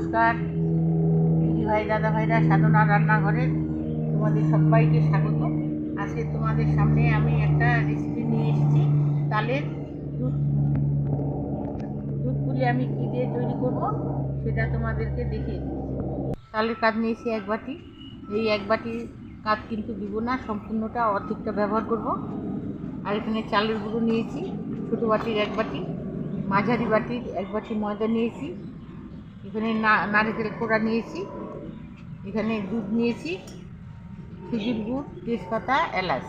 নমস্কার। দিদি ভাই, দাদা ভাইরা, সাধনা রান্নাঘরে তোমাদের সবাইকে স্বাগত। আজকে তোমাদের সামনে আমি একটা রেসিপি নিয়ে এসেছি। তালের দুধ দুধ পুলি আমি কী দিয়ে তৈরি করব সেটা তোমাদেরকে দেখিয়ে তালের কাজ নিয়েছি এক বাটি। এই এক বাটি কাজ কিন্তু দিব না, সম্পূর্ণটা অর্ধেকটা ব্যবহার করব। আর এখানে চালের গুঁড়ো নিয়েছি, ছোটো বাটির এক বাটি, মাঝারি বাটির এক বাটি ময়দা নিয়েছি। এখানে নারকেল কোড়া নিয়েছি। এখানে দুধ নিয়েছি, খেজুর গুড়, তেজপাতা, এলাচ।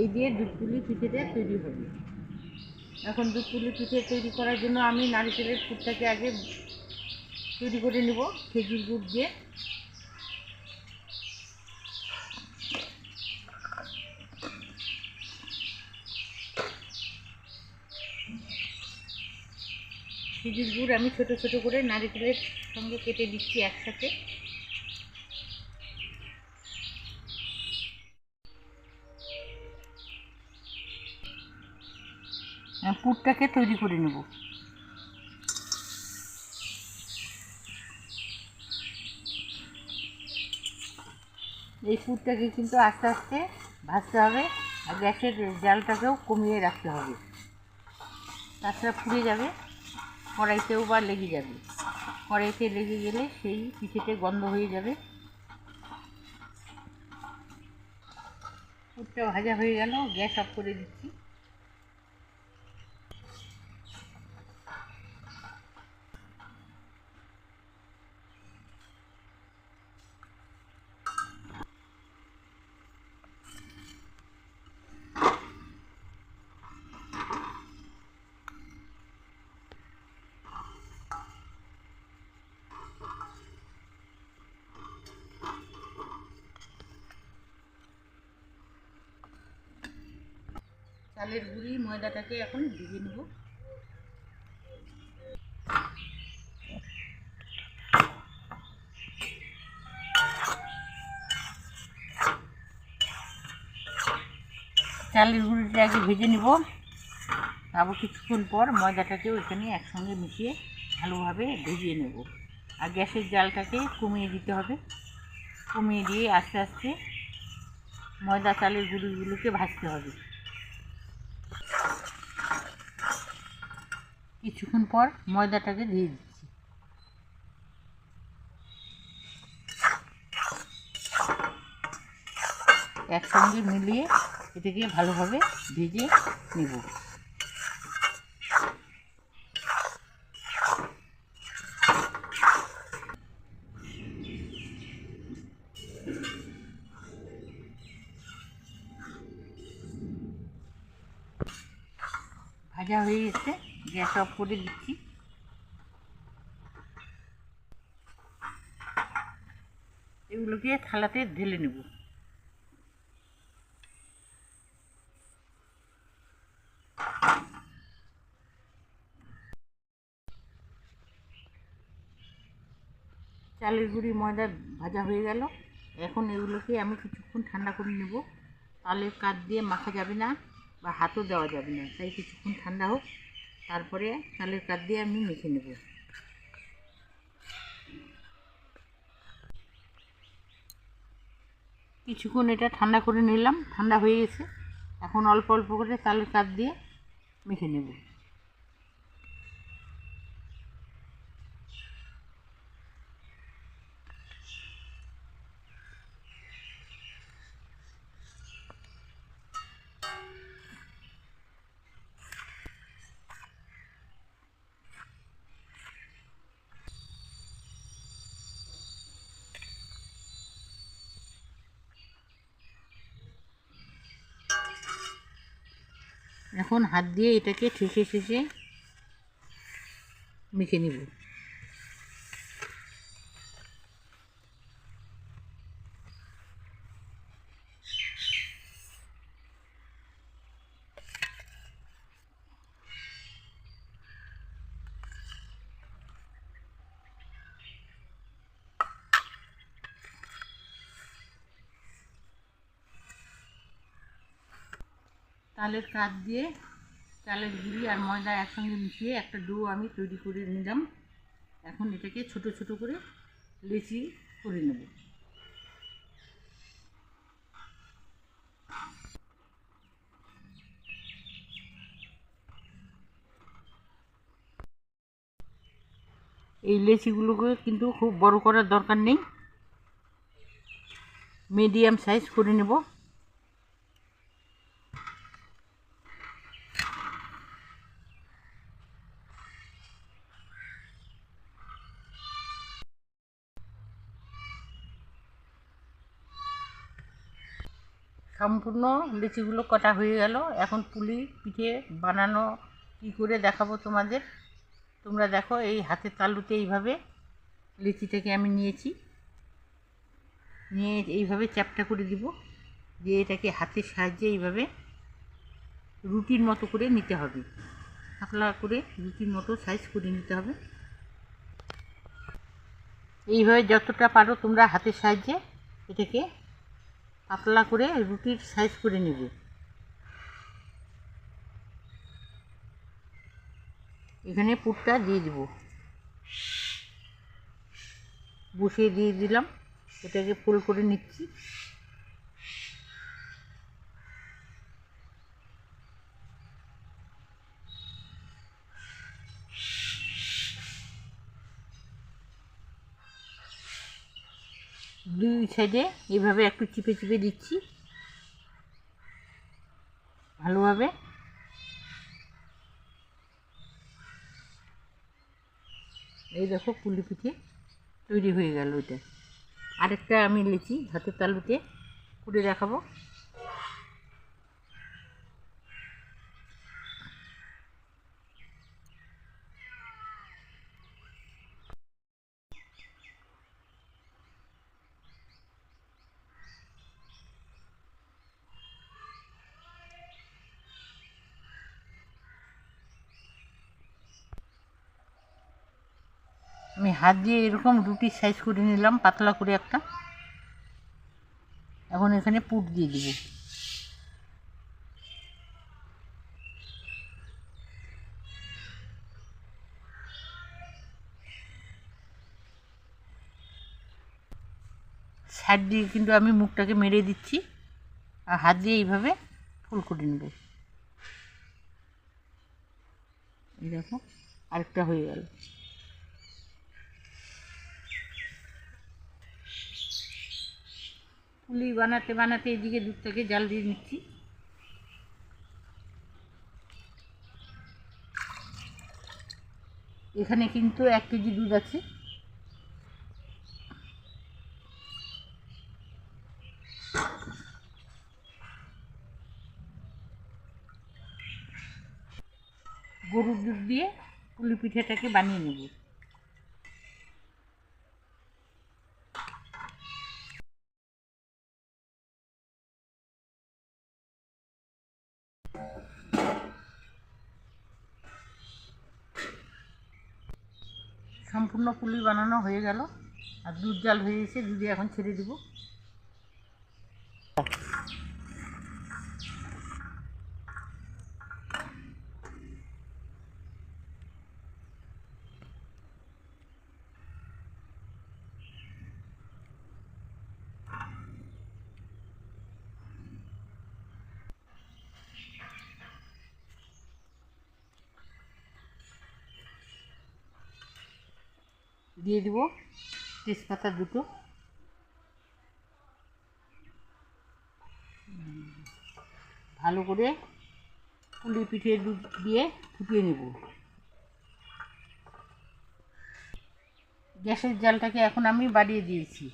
এই দিয়ে দুধ পুলি পিঠেটা তৈরি হবে। এখন দুধ পুলি পিঠে তৈরি করার জন্য আমি নারকেলের পুরটাকে আগে তৈরি করে নেব, খেজুর গুড় দিয়ে। খেজুর গুড় আমি ছোট ছোট করে নারকেলের সঙ্গে কেটে দিচ্ছি একসাথে। পুরটাকে তৈরি করে নেব। এই পুরটাকে কিন্তু আস্তে আস্তে ভাজতে হবে আর গ্যাসের জালটাকেও কমিয়ে রাখতে হবে। তাছাড়া ফুলে যাবে। কড়াইতেও বা লেগে যাবে। কড়াইতে লেগে গেলে সেই পিঠেতে গন্ধ হয়ে যাবে। পুরটা ভাজা হয়ে গেল, গ্যাস অফ করে দিচ্ছি। চালের গুঁড়ি, ময়দাটাকে এখন ভিজে নেব। চালের গুঁড়িটা আগে ভেজে নেব। তারপর কিছুক্ষণ পর ময়দাটাকেও ওইখানে একসঙ্গে মিশিয়ে ভালোভাবে ভিজিয়ে নেব। আর গ্যাসের জালটাকে কমিয়ে দিতে হবে। কমিয়ে দিয়ে আস্তে আস্তে ময়দা চালের গুঁড়িগুলোকে ভাজতে হবে। কিছুক্ষণ পর ময়দাটাকে দিয়ে দিচ্ছি। একসঙ্গে মিলিয়ে এটাকে ভালোভাবে ভেজে নেব। ভাজা হয়ে গেছে। গ্যাস অফ করে দিচ্ছি। এগুলোকে থালাতে ঢেলে নেব। চালের গুঁড়ি ময়দা ভাজা হয়ে গেল। এখন এগুলোকে আমি কিছুক্ষণ ঠান্ডা করে নেব। তালের কাঠ দিয়ে মাখা যাবে না বা হাতও দেওয়া যাবে না, তাই কিছুক্ষণ ঠান্ডা হোক। তারপরে নালের কাঠ দিয়ে আমি মেখে নেব। কিছুক্ষণ এটা ঠান্ডা করে নিলাম, ঠান্ডা হয়ে গেছে। এখন অল্প অল্প করে তালের কাঠ দিয়ে মেখে নেব। এখন হাত দিয়ে এটাকে ঠেসে ঠেসে মেখে নেব। তালের কাঠ দিয়ে চালের গুঁড়ি আর ময়দা একসঙ্গে মিশিয়ে একটা ডো আমি তৈরি করে নিলাম। এখন এটাকে ছোট ছোট করে লেচি করে নেব। এই লেচিগুলোকে কিন্তু খুব বড় করার দরকার নেই। মিডিয়াম সাইজ করে নেব। সম্পূর্ণ লিচিগুলো কটা হয়ে গেল। এখন পুলি পিঠে বানানো, কী করে দেখাবো তোমাদের? তোমরা দেখো, এই হাতের তালুতে এইভাবে লিচিটাকে আমি নিয়েছি। নিয়ে এইভাবে চ্যাপটা করে দিব যে এটাকে হাতের সাহায্যে এইভাবে রুটির মতো করে নিতে হবে। পাতলা করে রুটির মতো সাইজ করে নিতে হবে। এইভাবে যতটা পারো তোমরা হাতের সাহায্যে এটাকে পাতলা করে রুটির সাইজ করে নেব। এখানে পুরটা দিয়ে দেব। বসিয়ে দিয়ে দিলাম। এটাকে ফুল করে নিচ্ছি। দুই সাইডে এভাবে একটু চিপে চিপে দিচ্ছি। ভালোভাবে। এই দেখো পুলি পিঠে তৈরি হয়ে গেল ওইটা আরেকটা আমি লিচি হাতের তালুতে করে দেখাবো। আমি হাত দিয়ে এরকম রুটির সাইজ করে নিলাম, পাতলা করে একটা। এখন এখানে পুট দিয়ে দিব। সাইড দিয়ে কিন্তু আমি মুখটাকে মেরে দিচ্ছি, আর হাত দিয়ে এইভাবে ফুল করে নেব। দেখো, আরেকটা হয়ে গেল। পুলি বানাতে বানাতে এদিকে দুধটাকে জাল দিয়ে নিচ্ছি। এখানে কিন্তু এক কেজি দুধ আছে। গরুর দুধ দিয়ে পুলি পিঠাটাকে বানিয়ে নেব। সম্পূর্ণ পুলি বানানো হয়ে গেল। আর দুধ জাল হয়ে গেছে দুধে এখন ছেড়ে দিব। দিয়ে দিব তেজপাতা দুটো। ভালো করে পুলি পিঠে দুধ দিয়ে ফুটিয়ে নেব। গ্যাসের জালটাকে এখন আমি বাড়িয়ে দিয়েছি।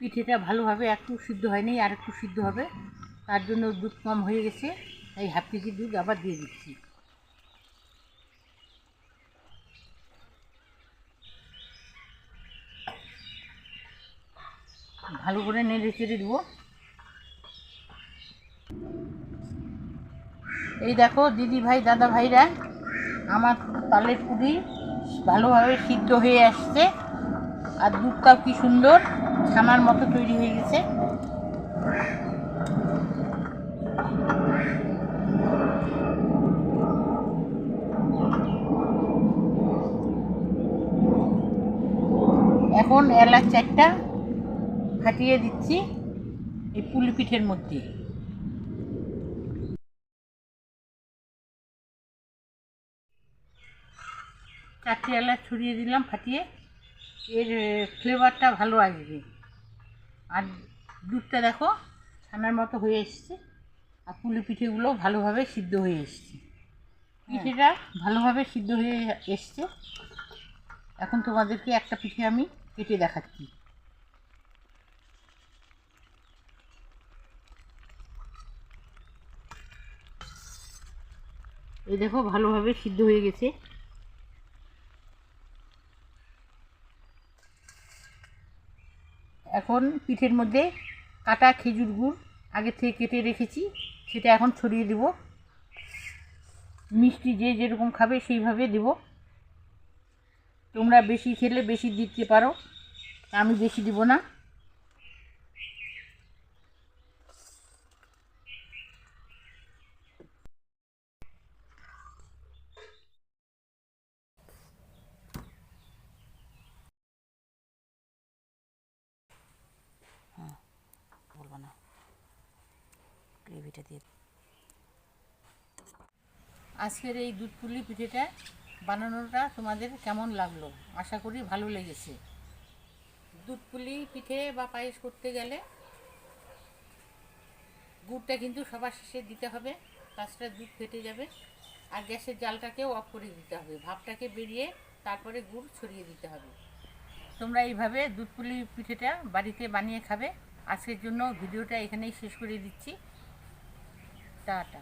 পিঠেটা ভালোভাবে একটু সিদ্ধ হয়নি, আর একটু সিদ্ধ হবে। তার জন্য দুধ কম হয়ে গেছে, তাই হাফ কেজি দুধ আবার দিয়ে দিচ্ছি। ভালো করে নেড়ে চেড়ে দেবো। এই দেখো, দিদি ভাই, দাদা ভাইরা, আমার তালের পুরি ভালোভাবে সিদ্ধ হয়ে আসছে। আর দুধটাও কি সুন্দর, ছানার মতো তৈরি হয়ে গেছে। এখন এলাচ চারটা ফাটিয়ে দিচ্ছি এই পুলি পিঠের মধ্যে। চারটে এলাচ ছড়িয়ে দিলাম ফাটিয়ে। এর ফ্লেভারটা ভালো আসবে। আর দুধটা দেখো ছানার মতো হয়ে এসছে। আর পুলি পিঠেগুলো ভালোভাবে সিদ্ধ হয়ে এসছে। পিঠেটা ভালোভাবে সিদ্ধ হয়ে এসছে। এখন তোমাদেরকে একটা পিঠে আমি কেটে দেখাচ্ছি। এই দেখো ভালোভাবে সিদ্ধ হয়ে গেছে। এখন পিঠের মধ্যে কাটা খেজুর গুড় আগে থেকে কেটে রেখেছি, সেটা এখন ছড়িয়ে দেব। মিষ্টি যে যেরকম খাবে সেইভাবে দেব। তোমরা বেশি খেলে বেশি দিতে পারো আমি বেশি দিব না বলব না গ্রেভিটা দিয়ে আজকের এই দুধ পুলি পিঠেটা বানানোটা তোমাদের কেমন লাগল? আশা করি ভালো লেগেছে। দুধ পুলি পিঠে বা পায়েস করতে গেলে গুড়টা কিন্তু সবার শেষে দিতে হবে তাছাড়া দুধ ফেটে যাবে আর গ্যাসের জালটাকেও অফ করে দিতে হবে, ভাপটাকে বেরিয়ে তারপরে গুড় ছড়িয়ে দিতে হবে। তোমরা এইভাবে দুধ পুলি পিঠেটা বাড়িতে বানিয়ে খাবে। আজকের জন্য ভিডিওটা এখানেই শেষ করে দিচ্ছি। টাটা।